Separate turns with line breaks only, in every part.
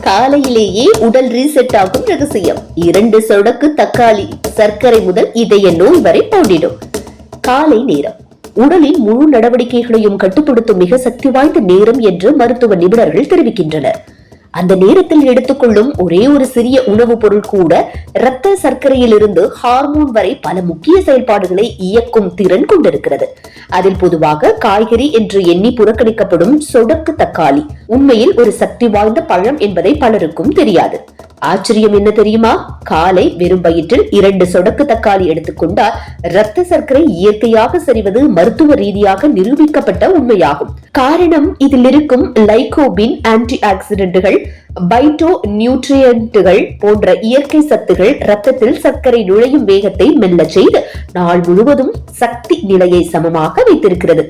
காலையிலேயே உடல் ரீசெட் ஆகும் ரகசியம். இரண்டு சொடக்கு தக்காளி சர்க்கரை முதல் இதய நோய் வரை போண்டிடும். காலை நேரம். உடலின் முழு நடவடிக்கைகளையும் கட்டுப்படுத்தும் மிக சக்தி வாய்ந்த நேரம் என்று மருத்துவ நிபுணர்கள் தெரிவிக்கின்றனர். அந்த நேரத்தில் எடுத்துக்கொள்ளும் ஒரே ஒரு சிறிய உணவுப் பொருள் கூட இரத்த சர்க்கரையிலிருந்து ஹார்மோன் வரை பல முக்கிய செயல்பாடுகளை இயக்கும் திறன் கொண்டிருக்கிறது. அதில் பொதுவாக காய்கறி என்று எண்ணி புறக்கணிக்கப்படும் சொடக்கு தக்காளி. உண்மையில் ஒரு சக்தி வாய்ந்த பழம் என்பதை பலருக்கும் தெரியாது. ஆச்சரியம் என்ன தெரியுமா? காலை வெறும் வயிற்றில் இரண்டு சொடக்கு தக்காளி எடுத்துக்கொண்டால் இரத்த சர்க்கரை இயற்கையாக சரிவது மருத்துவ ரீதியாக நிரூபிக்கப்பட்ட உண்மையாகும். காரணம் இதில் இருக்கும் லைகோபின் ஆன்டி ஆக்சிடென்ட்டுகள் பைட்டோ நியூட்ரியன்ட்டுகள் போன்ற இயற்கை சத்துகள் ரத்தத்தில் சர்க்கரை நுழையும் வேகத்தை மெல்ல செய்து நாள் முழுவதும் சக்தி நிலையை சமமாக வைத்திருக்கிறது.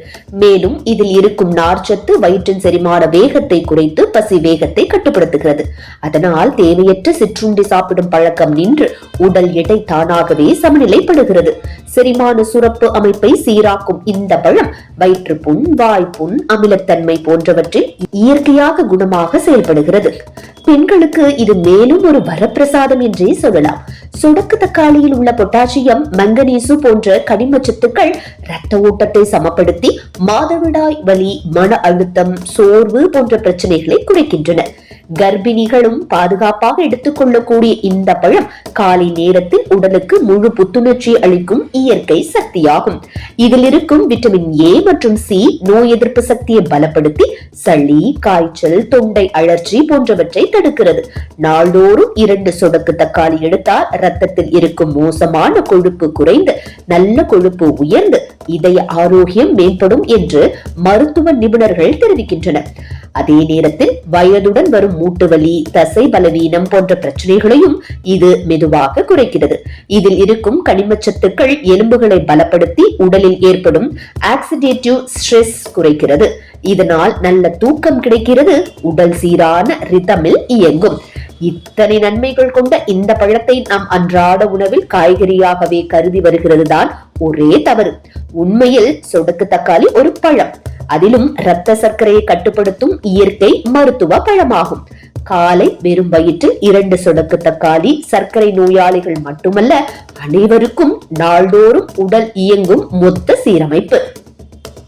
மேலும் இதில் இருக்கும் நார்ச்சத்து வயிற்றின் செரிமான வேகத்தை குறைத்து பசி வேகத்தை கட்டுப்படுத்துகிறது. அதனால் தேவையற்ற சிற்றுண்டி சாப்பிடும் பழக்கம் நின்று உடல் எடை தானாகவே சமநிலைப்படுகிறது. செரிமான சுரப்பு அமைப்பை சீராக்கும் இந்த பழம் வயிற்றுப்புண் வாய்ப்புண் அமிலத்தன்மை போன்றவற்றில் இயற்கையாக குணமாக செயல்படுகிறது. பெண்களுக்கு இது மேலும் ஒரு வரப்பிரசாதம் என்றே சொல்லலாம். சுடக்கு தக்காளியில் உள்ள பொட்டாசியம் மங்கனீசு போன்ற கனிம சத்துக்கள் ரத்த ஓட்டத்தை சமப்படுத்தி மாதவிடாய் வலி மன அழுத்தம் சோர்வு போன்ற பிரச்சனைகளை குறைக்கின்றன. கர்ப்பிணிகளும் பாதுகாப்பாக எடுத்துக்கொள்ளக்கூடிய இந்த பழம் காலை நேரத்தில் உடலுக்கு முழு புத்துணர்ச்சி அளிக்கும் இயற்கை சக்தியாகும். இதில் இருக்கும் விட்டமின் ஏ மற்றும் சி நோய் எதிர்ப்பு சக்தியை பலப்படுத்தி சளி காய்ச்சல் தொண்டை அழற்சி போன்றவற்றை தடுக்கிறது. நாள்தோறும் இரண்டு சொடக்கு தக்காளி எடுத்தால் ரத்தத்தில் இருக்கும் மோசமான கொழுப்பு குறைந்து நல்ல கொழுப்பு உயர்ந்து இதய ஆரோக்கியம் மேம்படும் என்று மருத்துவ நிபுணர்கள் தெரிவிக்கின்றனர். அதே நேரத்தில் வயதுடன் வரும் மூட்டு வலி தசை பலவீனம் போன்ற பிரச்சனைகளையும் இது மெதுவாக குறைக்கிறது. இதில் இருக்கும் கனிமச்சத்துக்கள் எலும்புகளை பலப்படுத்தி உடலில் ஏற்படும் ஆக்சிடேட்டிவ் ஸ்ட்ரெஸ் குறைக்கிறது. இதனால் நல்ல தூக்கம் கிடைக்கிறது உடல் சீரான ரிதமில் இயங்கும். இத்தனை நன்மைகள் கொண்ட இந்த பழத்தை நாம் அன்றாட உணவில் காய்கறியாகவே கருதி வருகிறது தான் ஒரே தவறு. உண்மையில் சொடுக்கு தக்காளி ஒரு பழம். அதிலும் இரத்த சர்க்கரையை கட்டுப்படுத்தும் இயற்கை மருத்துவ பழமாகும். காலை வெறும் வயிற்றில் இரண்டு சொடக்கு தக்காளி சர்க்கரை நோயாளிகள் மட்டுமல்ல அனைவருக்கும் நாள்தோறும் உடல் இயங்கும் மொத்த சீரமைப்பு.